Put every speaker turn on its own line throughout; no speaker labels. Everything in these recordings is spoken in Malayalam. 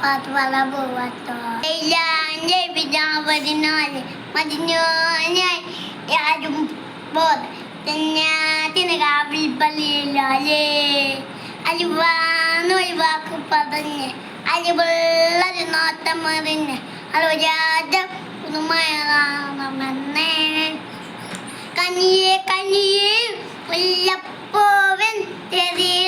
പാട്ട് പാടാൻ പോവാട്ടോ പിതാവതിനാല് പതിനാല് മതിഞ്ഞായി പോത് പോതിന് കാവിൽ പള്ളിയില്ലേ അലിവാന്നൊരു വാക്ക് പറഞ്ഞ് അലിവുള്ളൊരു നോട്ടം മറിഞ്ഞ് അലോ രാജ പുതുമയറാമെന്നേ കനിയെ കനിയെ മുല്ലപ്പൂവൻ തെരിയില്ലാലം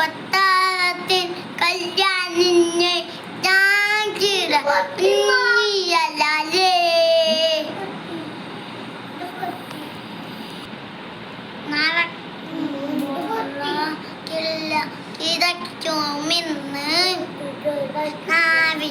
കൊട്ടാരത്തിൻ കല്യാണിനെ ഇതൊക്കെ കിതയ്ക്കുമിന്ന് നാവി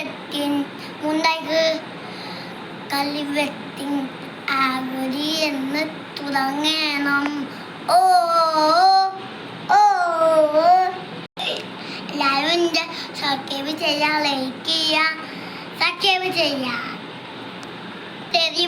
കലിവെത്തിൻ മുണ്ടക് കലിവെത്തിൻ ആകുരി എന്ന് തുടങ്ങണം. ഓ ഓ എല്ലാവരും സബ്സ്ക്രൈബ് ചെയ്യാൻ ലൈക്ക് ചെയ്യാം സബ്സ്ക്രൈബ് ചെയ്യാം. ശരി